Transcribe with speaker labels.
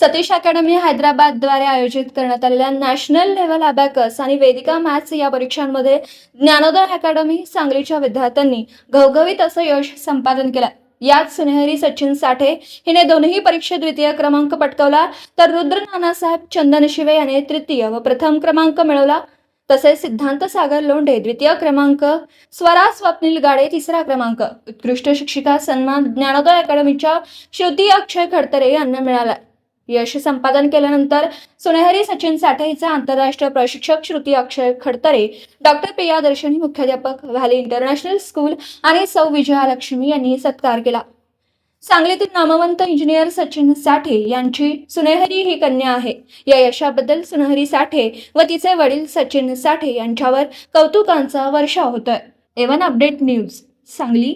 Speaker 1: Satish academy हैदराबादद्वारे आयोजित करण्यात आलेल्या नॅशनल लेव्हल अबॅकस आणि वेदिका मॅथ्स या परीक्षांमध्ये ज्ञानोदय अकॅडमी सांगलीच्या विद्यार्थ्यांनी घवघवीत असं यश संपादन केलं. यात सुनेहरी सचिन साठे हिने दोन्ही परीक्षेत द्वितीय क्रमांक पटकवला तर रुद्र नानासाहेब चंदन शिवे याने तृतीय व प्रथम क्रमांक मिळवला. तसेच सिद्धांत सागर लोंढे द्वितीय क्रमांक स्वरा स्वप्नील गाडे तिसरा क्रमांक. उत्कृष्ट शिक्षिका सन्मान ज्ञानोदय अकॅडमीच्या श्रुती अक्षय खडतरे यांना मिळाला. यश संपादन केल्यानंतर सुनेहरी सचिन साठेचा आंतरराष्ट्रीय प्रशिक्षक श्रुती अक्षय खडतरे डॉक्टर प्रियादर्शनी मुख्याध्यापक व्हॅली इंटरनॅशनल स्कूल आणि सौ विजयालक्ष्मी यांनी सत्कार केला. सांगलीतील नामवंत इंजिनियर सचिन साठे यांची सुनेहरी ही कन्या आहे. या यशाबद्दल सुनेहरी साठे व तिचे वडील सचिन साठे यांच्यावर कौतुकांचा वर्षाव होतोय. A one update news Sangli.